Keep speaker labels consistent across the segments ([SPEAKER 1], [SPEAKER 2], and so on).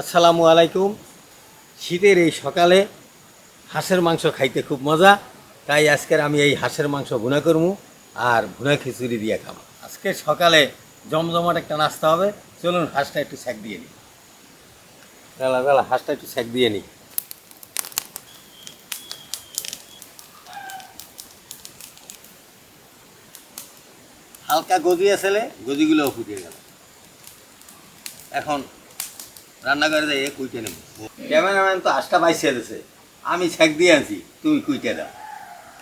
[SPEAKER 1] আসসালামু আলাইকুম। শীতের এই সকালে হাঁসের মাংস খাইতে খুব মজা, তাই আজকের আমি এই হাঁসের মাংস ভুনা করব আর ভুনা খিচুড়ি দিয়ে খাব। আজকে সকালে জমজমাট একটা নাস্তা হবে, চলুন হাঁসটা একটু স্যাক দিয়ে নিই। বেলা বেলা, হাঁসটা একটু স্যাক দিয়ে নিই। হালকা গজি আসলে গজিগুলোও ফুটিয়ে গেল। এখন রান্নাঘরে যাই কুইটে নেব। ক্যামেরাম্যান তো আটটা বাইশে দিছে। আমি ছ্যাক দিয়ে কুইটে দাও।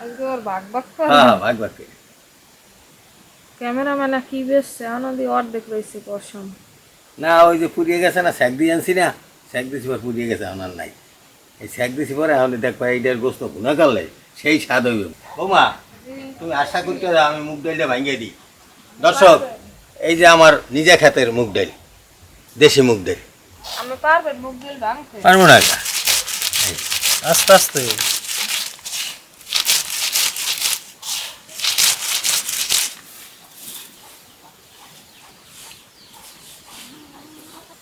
[SPEAKER 2] আজকে ওর বাঘ বাঘ
[SPEAKER 1] হ্যাঁ ভাগ ভাগ
[SPEAKER 2] ক্যামেরাম্যান কি বেসছে আনন্দি অর্ধেক রয়েছে পশম
[SPEAKER 1] না ওই যে পুড়িয়ে গেছে না ছ্যাক দিয়ে আনছি না। ছ্যাক দিছি পর পুড়িয়ে গেছে আমার নাই। এই ছ্যাক দিছি পরে এখন দেখ পাই এইটার গোস্ত ভুনা করলে সেই স্বাদ হইবে। বৌমা তুমি আশা করতে আমি মুগ ডালটা ভাঙিয়ে দিই। দর্শক এই যে আমার নিজে খাতের মুগ ডাল দেশি মুগ ডাল।
[SPEAKER 2] আমরা পারবেন মুখ দিল ভাঙতে
[SPEAKER 1] পারব না
[SPEAKER 3] আস্তে আস্তে।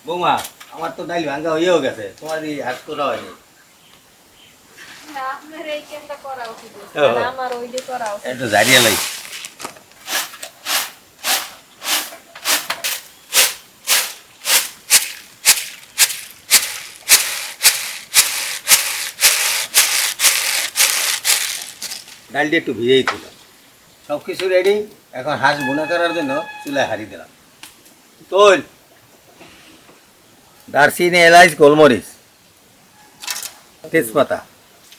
[SPEAKER 1] বৌমা আমার তো ডাল ভাঙ্গা হয়েও গেছে তোমার এই হাত করা হয়নি।
[SPEAKER 2] আপনার এই কেনটা করা উচিত। আমার করা
[SPEAKER 1] জারিয়ে ডালটি একটু ভিজেই ছিল সব কিছু রেডি এখন হাঁস বোনা করার জন্য চুলায় হারিয়ে দিলাম। তোল। দারচিনি, এলাচ, গোলমরিচ, তেজপাতা,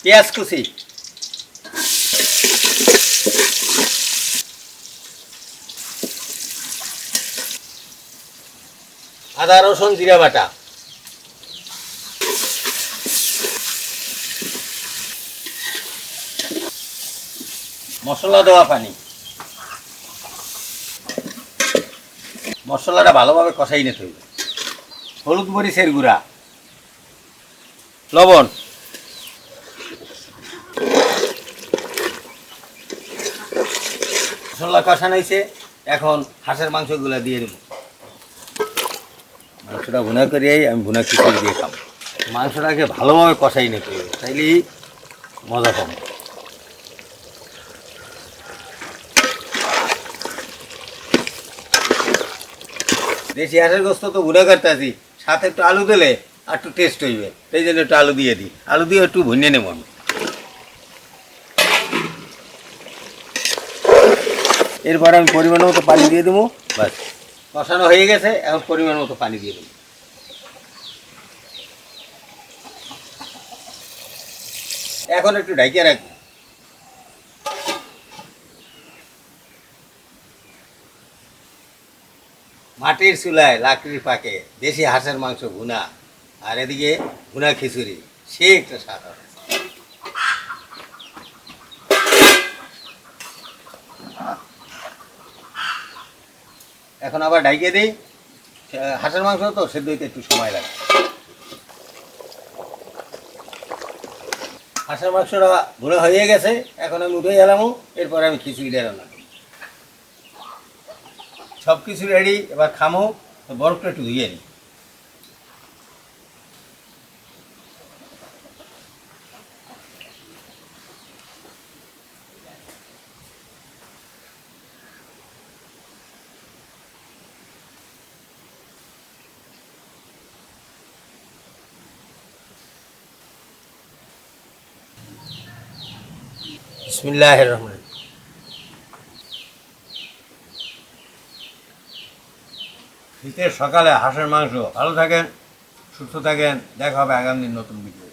[SPEAKER 1] পেঁয়াজ কুচি। আদা, রসুন, জিরা বাটা। মশলা দেওয়া পানি। মশলাটা ভালোভাবে কষাই নিতে হইবে হলুদ মরিচের গুঁড়া। লবণ। মশলা কষানো হয়েছে। এখন হাঁসের মাংসগুলো দিয়ে দেবো। মাংসটা ভুনা করিয়াই আমি ভুনা খিচুড়ি দিয়ে খাব। মাংসটাকে ভালোভাবে কষাই নিতে হবে। তাইলেই মজা পাবো। দেশি হাঁসের গোস্ত তো ভুনা করতে আছি সাথে একটু আলু দিলে আর একটু টেস্ট হইবে। সেই জন্য একটু আলু দিয়ে দিই। আলু দিয়ে একটু ভুনিয়ে নেব আমি। এরপর আমি পরিমাণ মতো পানি দিয়ে দেবো। বাস কষানো হয়ে গেছে, এখন পরিমাণ মতো পানি দিয়ে দেবো। এখন একটু ঢাকিয়ে রাখব। মাটির চুলায় লাকড়ির পাকে দেশি হাঁসের মাংস ভুনা, আর এদিকে ভুনা খিচুড়ি। সে একটা সাধারণ। এখন আবার ঢাইকে দিই। হাঁসের মাংস তো সেদ্ধ হইতে একটু সময় লাগে। হাঁসের মাংসটা ভুনা হয়ে গেছে, এখন আমি উঠে গেলাম এরপরে আমি রান্না করি সব কিছু রেডি এবার খামো বরফটা একটু ধুয়ে নিই বিসমিল্লাহ রহমান শীতের সকালে হাঁসের মাংস। ভালো থাকেন সুস্থ থাকেন। দেখা হবে আগামী দিন নতুন ভিডিও